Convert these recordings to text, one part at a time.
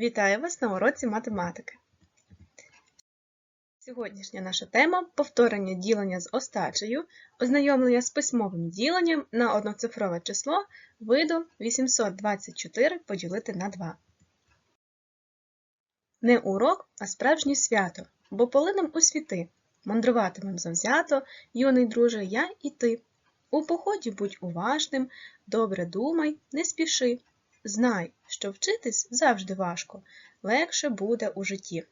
Вітаю вас на уроці математики. Сьогоднішня наша тема повторення ділення з остачею, ознайомлення з письмовим діленням на одноцифрове число виду 824 поділити на 2. Не урок, а справжнє свято, бо полинем у світи. Мандруватимем завзято, юний друже, я і ти. У поході будь уважним, добре думай, не спіши. Знай, що вчитись завжди важко, легше буде у житті.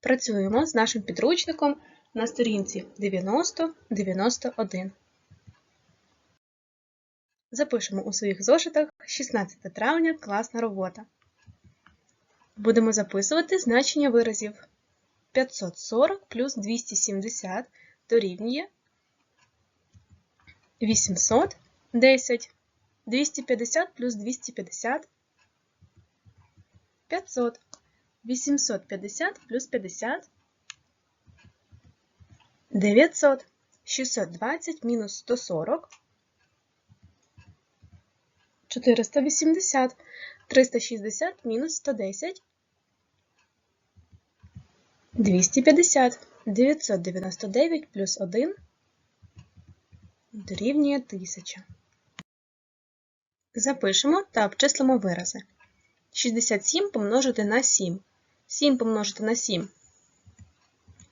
Працюємо з нашим підручником на сторінці 90-91. Запишемо у своїх зошитах 16 травня класна робота. Будемо записувати значення виразів. 540 плюс 270 дорівнює 810. 250 плюс 250 500. 850 плюс 50 900. 620 мінус 140 480. 360 мінус 110 250. 999 плюс 1 дорівнює 1000. Запишемо та обчислимо вирази. 67 помножити на 7. 7 помножити на 7.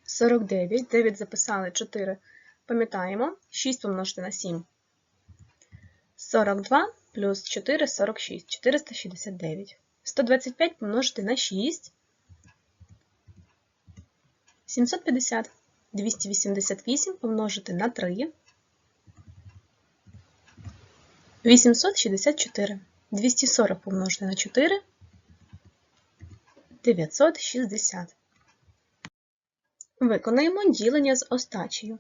49. 9 записали 4. Пам'ятаємо. 6 помножити на 7. 42 плюс 4 46. 469. 125 помножити на 6. 750. 288 помножити на 3. 864. 240 помножити на 4. 960. Виконаємо ділення з остачею.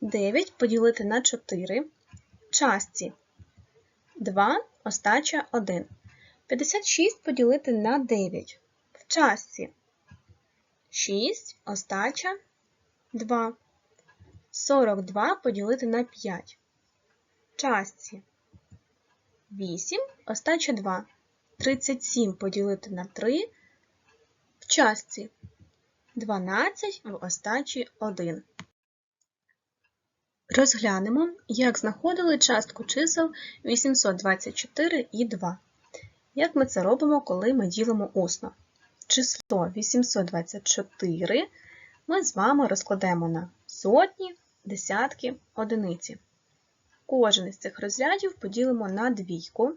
9 поділити на 4. Частці 2, остача 1. 56 поділити на 9. В частці 6, остача 2. 42 поділити на 5. В частці 8, остача 2. 37 поділити на 3 в частці 12 в остачі 1. Розглянемо, як знаходили частку чисел 824 і 2. Як ми це робимо, коли ми ділимо усно. Число 824 ми з вами розкладемо на сотні, десятки, одиниці. Кожен із цих розрядів поділимо на двійку,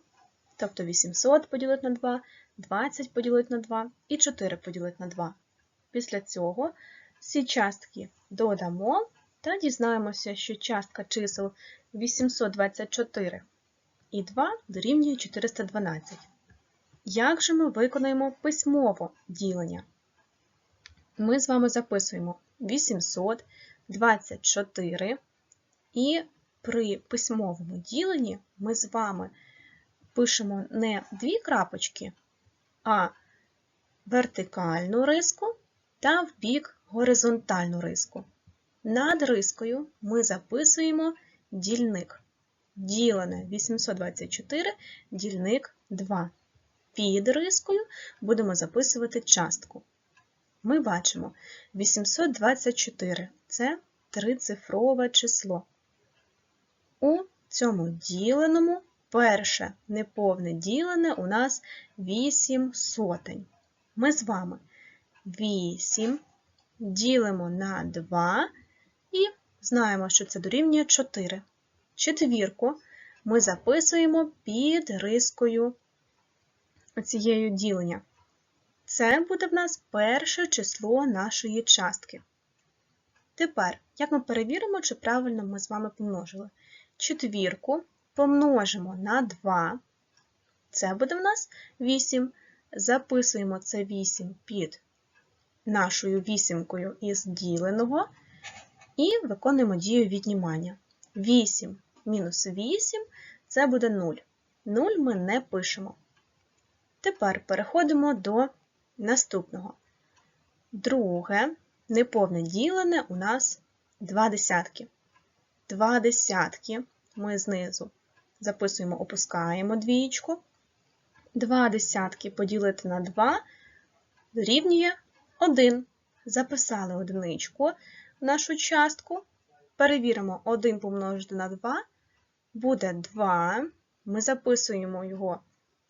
тобто 800 поділити на 2, 20 поділити на 2 і 4 поділити на 2. Після цього всі частки додамо та дізнаємося, що частка чисел 824 і 2 дорівнює 412. Як же ми виконаємо письмово ділення? Ми з вами записуємо 824 і при письмовому діленні ми з вами пишемо не дві крапочки, а вертикальну риску та в бік горизонтальну риску. Над рискою ми записуємо дільник. Ділене 824, дільник 2. Під рискою будемо записувати частку. Ми бачимо 824 це трицифрове число. У цьому діленому перше неповне ділене у нас 8 сотень. Ми з вами 8 ділимо на 2 і знаємо, що це дорівнює 4. Четвірку ми записуємо під рискою цією ділення. Це буде в нас перше число нашої частки. Тепер, як ми перевіримо, чи правильно ми з вами помножили? Четвірку помножимо на 2, це буде в нас 8. Записуємо це 8 під нашою вісімкою із діленого і виконуємо дію віднімання. 8 мінус 8 це буде 0. 0 ми не пишемо. Тепер переходимо до наступного. Друге, неповне ділене у нас 2 десятки. 2 десятки ми знизу записуємо, опускаємо двієчку. 2 десятки поділити на 2 дорівнює 1. Записали одиничку в нашу частку. Перевіримо 1 помножити на 2. Буде 2. Ми записуємо його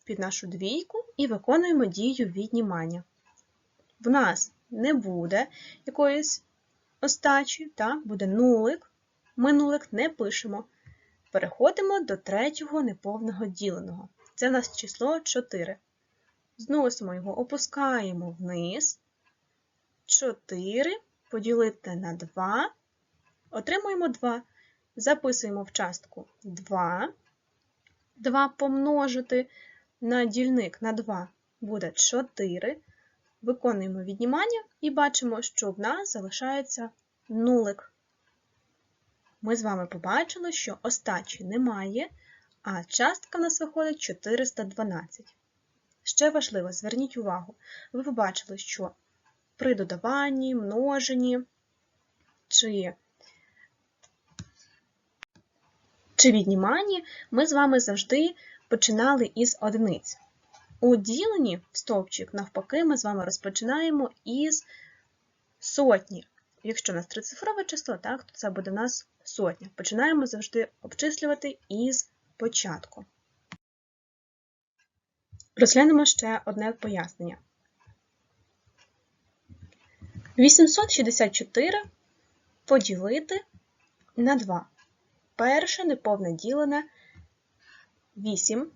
під нашу двійку і виконуємо дію віднімання. В нас не буде якоїсь остачі, так? буде нулик. Ми нулик не пишемо. Переходимо до третього неповного діленого. Це у нас число 4. Зносимо його, опускаємо вниз. 4 поділити на 2. Отримуємо 2. Записуємо в частку 2. 2 помножити на дільник на 2 буде 4. Виконуємо віднімання і бачимо, що в нас залишається нулик. Ми з вами побачили, що остачі немає, а частка в нас виходить 412. Ще важливо, зверніть увагу, ви побачили, що при додаванні, множенні чи, чи відніманні ми з вами завжди починали із одиниць. У діленні в стовпчик, навпаки, ми з вами розпочинаємо із сотні. Якщо у нас трицифрове число, так, то це буде у нас сотня. Починаємо завжди обчислювати із початку. Розглянемо ще одне пояснення. 864 поділити на 2. Перше неповне ділене 8.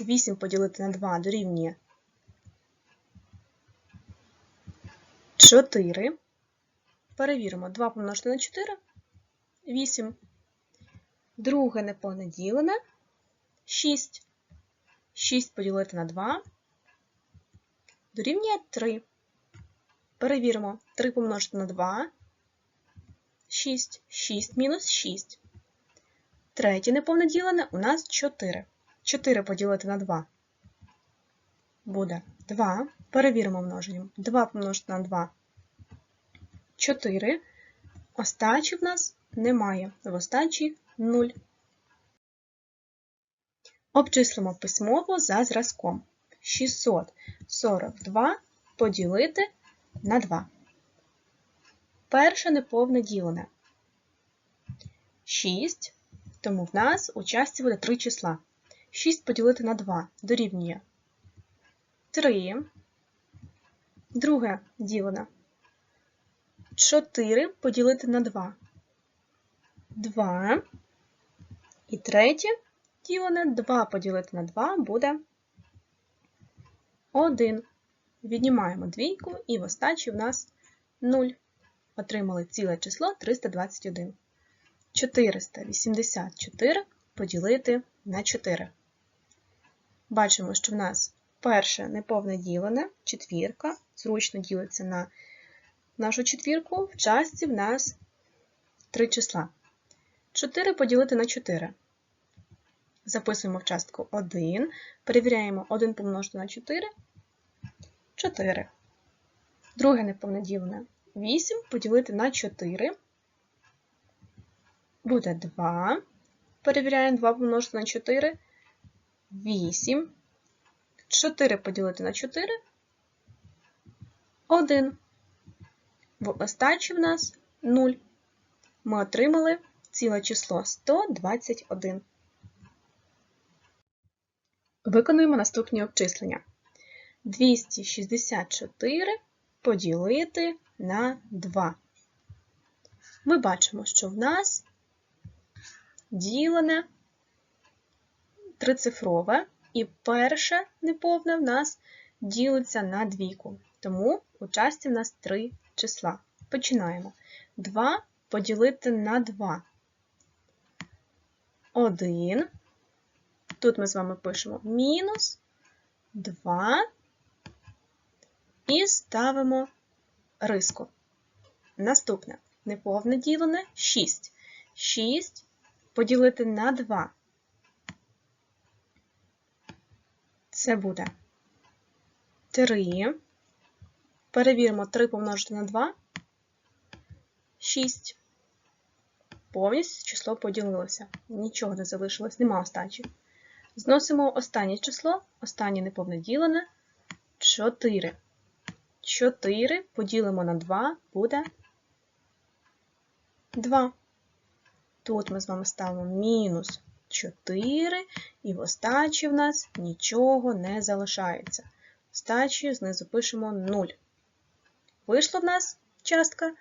8 поділити на 2 дорівнює 4. Перевіримо 2 помножити на 4 8. Друге неповноділене 6. 6 поділити на 2 дорівнює 3. Перевіримо 3 помножити на 2. 6. 6 мінус 6. Третє неповне ділене у нас 4. 4 поділити на 2 буде 2. Перевіримо множенням. 2 помножити на 2 4. Остачі в нас немає. В остачі 0. Обчислимо письмово за зразком. 642 поділити на 2. Перше неповне ділене. 6, тому в нас у часті буде 3 числа. 6 поділити на 2 дорівнює 3. Друге ділене. 4 поділити на 2. 2. І третє ділене 2 поділити на 2 буде 1. Віднімаємо двійку і в остачі в нас 0. Отримали ціле число 321. 484 поділити на 4. Бачимо, що в нас перше неповне ділене, четвірка, зручно ділиться на нашу четвірку, в частці в нас 3 числа. 4 поділити на 4. Записуємо в частку 1, перевіряємо 1 помножити на 4, 4. Друге неповне ділене 8 поділити на 4. Буде 2. Перевіряємо 2 помножити на 4. 8. 4 поділити на 4. 1. В остачі в нас 0. Ми отримали ціле число 121. Виконуємо наступні обчислення. 264 поділити на 2. Ми бачимо, що в нас ділене трицифрове, і перше неповне в нас ділиться на двійку. Тому у часті в нас три числа. Починаємо. 2 поділити на 2. 1. Тут ми з вами пишемо мінус 2 і ставимо риску. Наступне неповне ділене 6. 6 поділити на 2. Це буде 3. Перевіримо 3 помножити на 2. 6. Повністю число поділилося. Нічого не залишилось, нема остачі. Зносимо останнє число, останнє неповне ділене 4. 4 поділимо на 2 буде 2. Тут ми з вами ставимо мінус 4, і в остачі в нас нічого не залишається. Остачі знизу пишемо 0. Вийшло в нас частка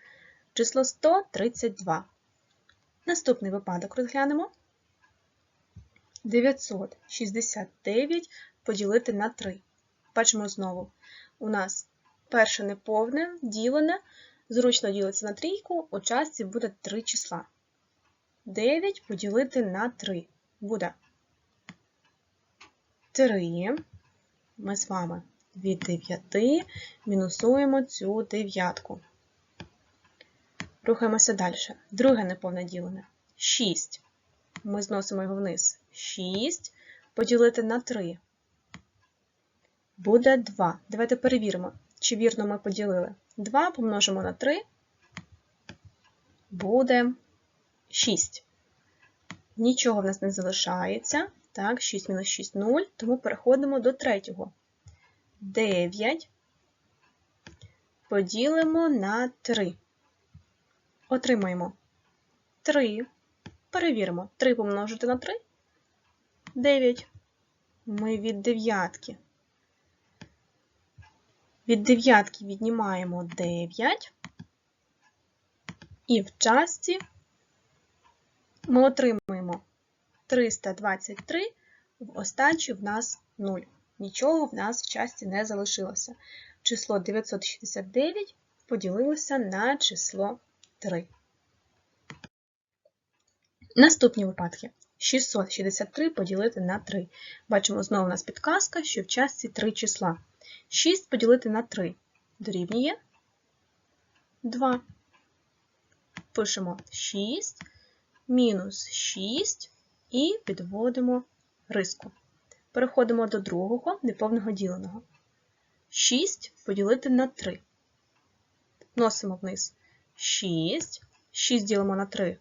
число 132. Наступний випадок розглянемо. 969 поділити на 3. Бачимо знову, у нас перше неповне ділене, зручно ділиться на трійку, у частці буде 3 числа. 9 поділити на 3 буде 3. Ми з вами від 9 мінусуємо цю дев'ятку. Рухаємося далі. Друге неповне ділене. 6. Ми зносимо його вниз. 6 поділити на 3. Буде 2. Давайте перевіримо, чи вірно ми поділили. 2 помножимо на 3. Буде 6. Нічого в нас не залишається. Так, 6 мінус 6 0, тому переходимо до третього. 9 поділимо на 3. Отримаємо 3. Перевіримо. 3 помножити на 3. 9. Ми від дев'ятки. Від дев'ятки віднімаємо 9. І в частці ми отримуємо 323, в остачі в нас 0. Нічого в нас в часті не залишилося. Число 969 поділилося на число 3. Наступні випадки. 663 поділити на 3. Бачимо, знову у нас підказка, що в частці 3 числа. 6 поділити на 3 дорівнює 2. Пишемо 6 мінус 6 і підводимо риску. Переходимо до другого неповного діленого. 6 поділити на 3. Носимо вниз 6. 6 ділимо на 3.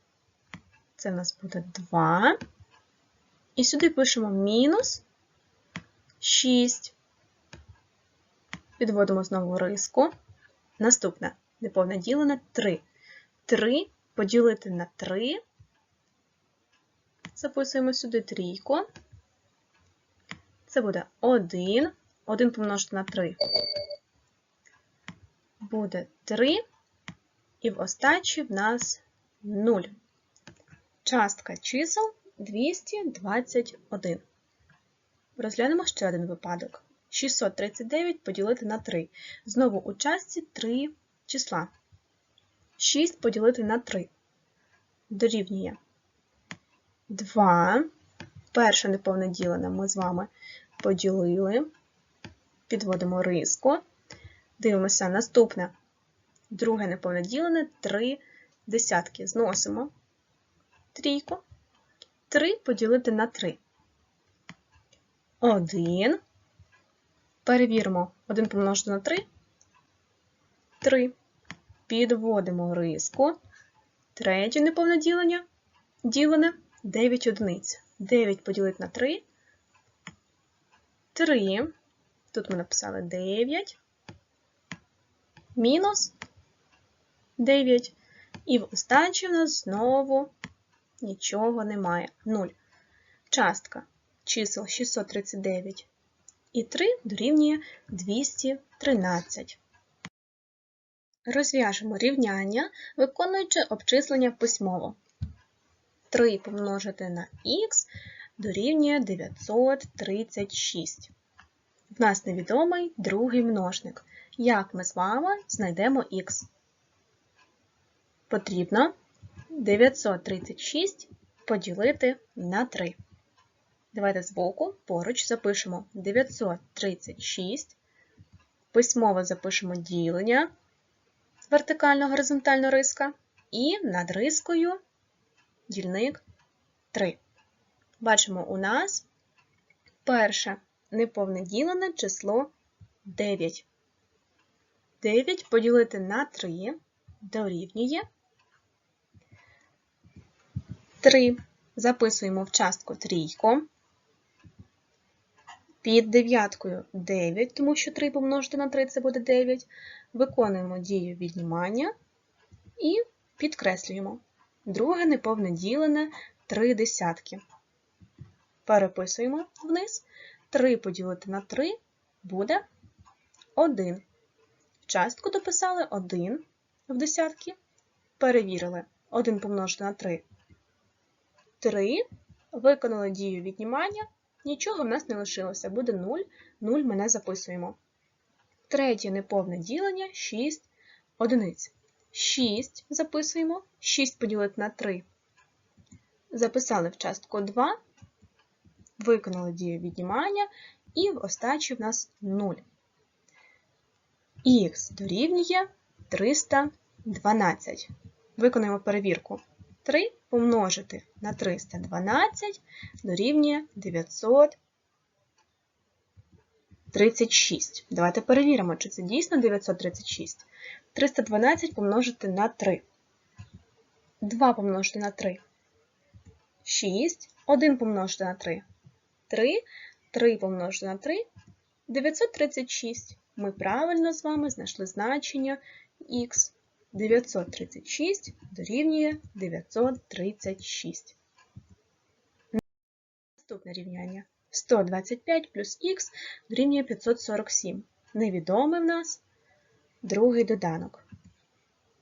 Це в нас буде 2. І сюди пишемо мінус 6. Підводимо знову риску. Наступне неповне ділене 3. 3 поділити на 3. Записуємо сюди трійку. Це буде 1. 1 помножити на 3. Буде 3. І в остачі в нас 0. Частка чисел 221. Розглянемо ще один випадок. 639 поділити на 3. Знову у частці 3 числа. 6 поділити на 3. Дорівнює 2. Перше неповне ділене ми з вами поділили. Підводимо риску. Дивимося наступне. Друге неповне ділене 3 десятки. Зносимо трійку. 3 поділити на 3. 1. Перевіримо 1 помножити на 3. 3. Підводимо риску. Третє неповне ділення. Ділене 9 одиниць. 9 поділити на 3. 3. Тут ми написали 9. Мінус 9. І в остачі в нас знову нічого немає. 0. Частка чисел 639 і 3 дорівнює 213. Розв'яжемо рівняння, виконуючи обчислення письмово. 3 помножити на х дорівнює 936. В нас невідомий другий множник. Як ми з вами знайдемо х? Потрібно 936 поділити на 3. Давайте збоку поруч запишемо 936. Письмово запишемо ділення вертикально горизонтальна риска. І над рискою дільник 3. Бачимо, у нас перше неповне ділене число 9. 9 поділити на 3 дорівнює 3. Записуємо в частку трійку. Під дев'яткою 9, тому що 3 помножити на 3 це буде 9. Виконуємо дію віднімання і підкреслюємо. Друге неповне ділене 3 десятки. Переписуємо вниз. 3 поділити на 3 буде 1. Частку дописали 1 в десятки. Перевірили. 1 помножити на 3. 3. Виконали дію віднімання. Нічого в нас не лишилося. Буде 0. 0 ми не записуємо. Третє неповне ділення 6 одиниць. 6 записуємо. 6 поділити на 3. Записали в частку 2. Виконали дію віднімання. І в остачі в нас 0. Х дорівнює 312. Виконуємо перевірку. 3 помножити на 312 дорівнює 936. Давайте перевіримо, чи це дійсно 936. 312 помножити на 3. 2 помножити на 3. 6. 1 помножити на 3. 3. 3 помножити на 3. 936. Ми правильно з вами знайшли значення х. 936 дорівнює 936. Наступне рівняння. 125 плюс х дорівнює 547. Невідомий в нас другий доданок.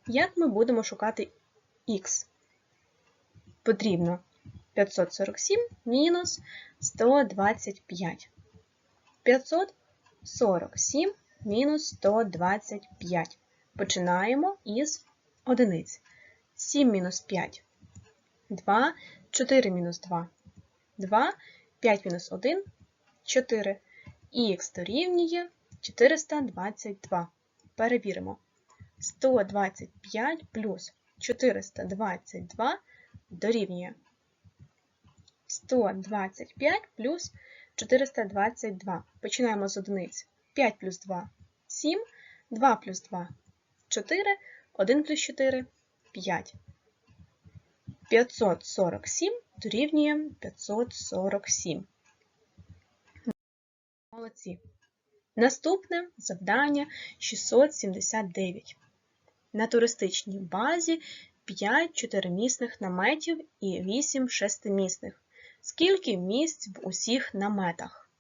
Як ми будемо шукати х? Потрібно 547 мінус 125. 547 мінус 125. Починаємо із одиниць. 7 мінус 5. 2, 4 мінус 2. 2, 5 мінус 1, 4. І х дорівнює 422. Перевіримо. 125 плюс 422 дорівнює 125 плюс 422. Починаємо з одиниць. 5 плюс 2 – 7, 2 плюс 2 – 4, 1 плюс 4 – 5. 547 дорівнює 547. Молодці. Наступне завдання 679. На туристичній базі 5 чотиримісних наметів і 8 шестимісних. Скільки місць в усіх наметах?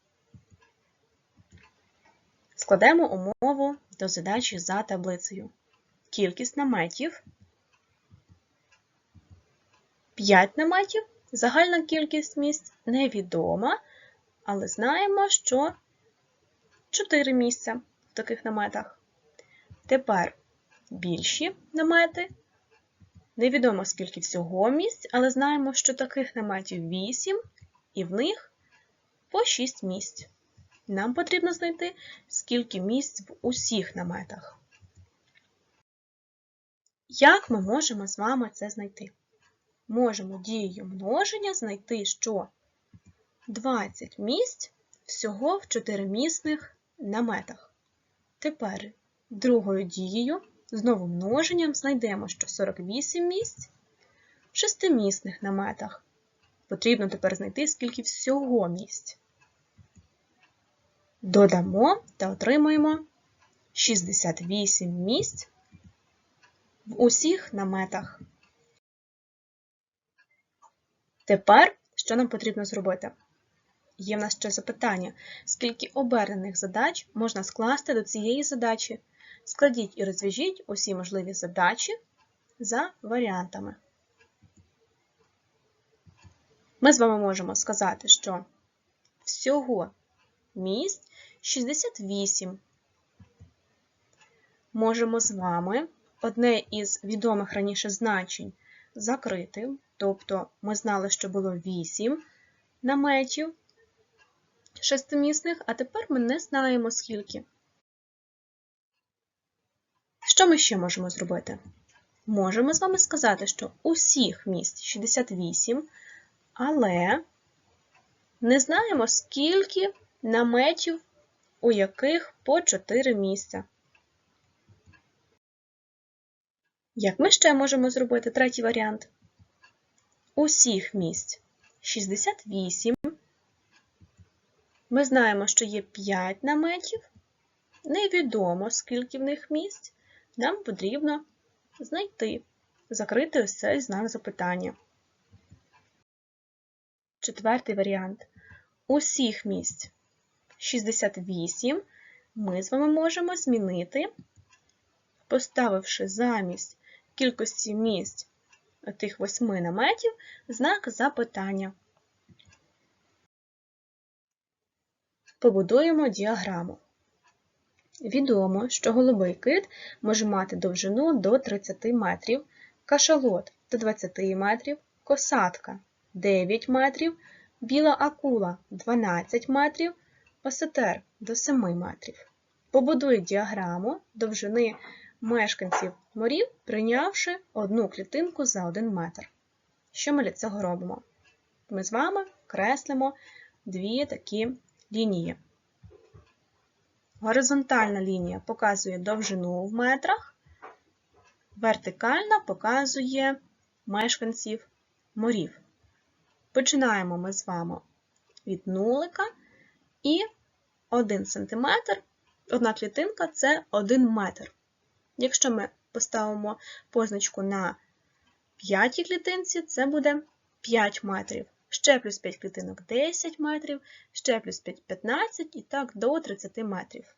Складемо умову до задачі за таблицею. Кількість наметів 5 наметів. Загальна кількість місць невідома, але знаємо, що 4 місця в таких наметах. Тепер більші намети. Невідомо скільки всього місць, але знаємо, що таких наметів 8, і в них по 6 місць. Нам потрібно знайти, скільки місць в усіх наметах. Як ми можемо з вами це знайти? Можемо дією множення знайти, що 20 місць всього в чотиримісних наметах. Тепер другою дією, знову множенням, знайдемо, що 48 місць в шестимісних наметах. Потрібно тепер знайти, скільки всього місць. Додамо та отримаємо 68 місць в усіх наметах. Тепер, що нам потрібно зробити? Є в нас ще запитання, скільки обернених задач можна скласти до цієї задачі. Складіть і розв'яжіть усі можливі задачі за варіантами. Ми з вами можемо сказати, що всього місць 68. Можемо з вами одне із відомих раніше значень закрити, тобто ми знали, що було 8 наметів шестимісних, а тепер ми не знаємо скільки. Що ми ще можемо зробити? Можемо з вами сказати, що усіх місць 68, але не знаємо, скільки наметів, у яких по 4 місця. Як ми ще можемо зробити третій варіант? Усіх місць 68, Ми знаємо, що є 5 наметів. Невідомо, скільки в них місць. Нам потрібно знайти, закрити ось цей знак запитання. Четвертий варіант. Усіх місць 68 ми з вами можемо змінити, поставивши замість кількості місць тих восьми наметів знак запитання. Побудуємо діаграму. Відомо, що голубий кит може мати довжину до 30 метрів, кашалот до 20 метрів, косатка 9 метрів, біла акула 12 метрів, осетер до 7 метрів. Побудуй діаграму довжини мешканців морів, прийнявши одну клітинку за 1 метр. Що ми для цього робимо? Ми з вами креслимо дві такі лінії. Горизонтальна лінія показує довжину в метрах, вертикальна показує мешканців морів. Починаємо ми з вами від нулика і 1 см, одна клітинка це 1 метр. Якщо ми поставимо позначку на п'ятій клітинці, це буде 5 метрів. Ще плюс 5 клітинок 10 метрів, ще плюс 5 15 і так до 30 метрів.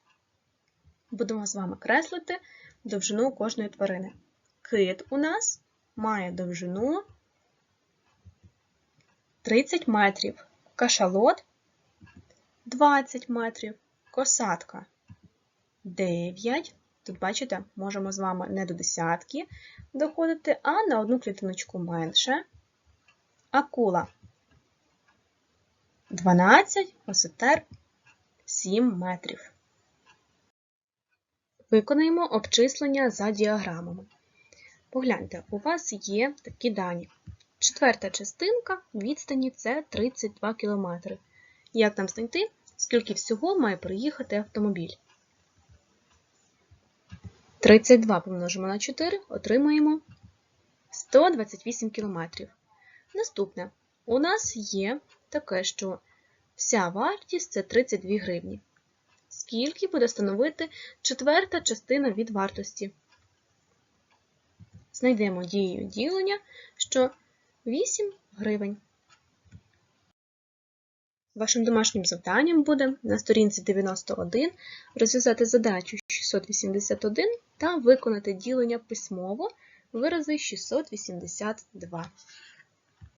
Будемо з вами креслити довжину кожної тварини. Кит у нас має довжину 30 метрів, кашалот 20 метрів, косатка 9. Тут, бачите, можемо з вами не до десятки доходити, а на одну клітиночку менше. Акула 12, осетер 7 метрів. Виконаємо обчислення за діаграмами. Погляньте, у вас є такі дані. Четверта частинка відстані це 32 км. Як нам знайти, скільки всього має проїхати автомобіль? 32 помножимо на 4, отримаємо 128 км. Наступне. У нас є таке, що вся вартість це 32 гривні. Скільки буде становити четверта частина від вартості? Знайдемо дією ділення, що 8 гривень. Вашим домашнім завданням буде на сторінці 91 розв'язати задачу 681 та виконати ділення письмово вирази 682.